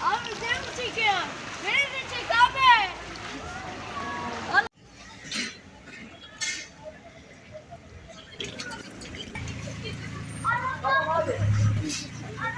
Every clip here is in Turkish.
Abi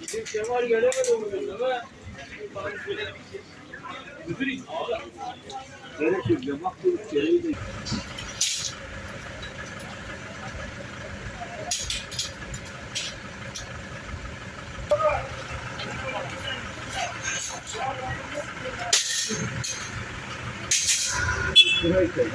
Bizim Kemal gelemedi bugün değil mi? Gerekir yamak durup gereği de Şurayı çek.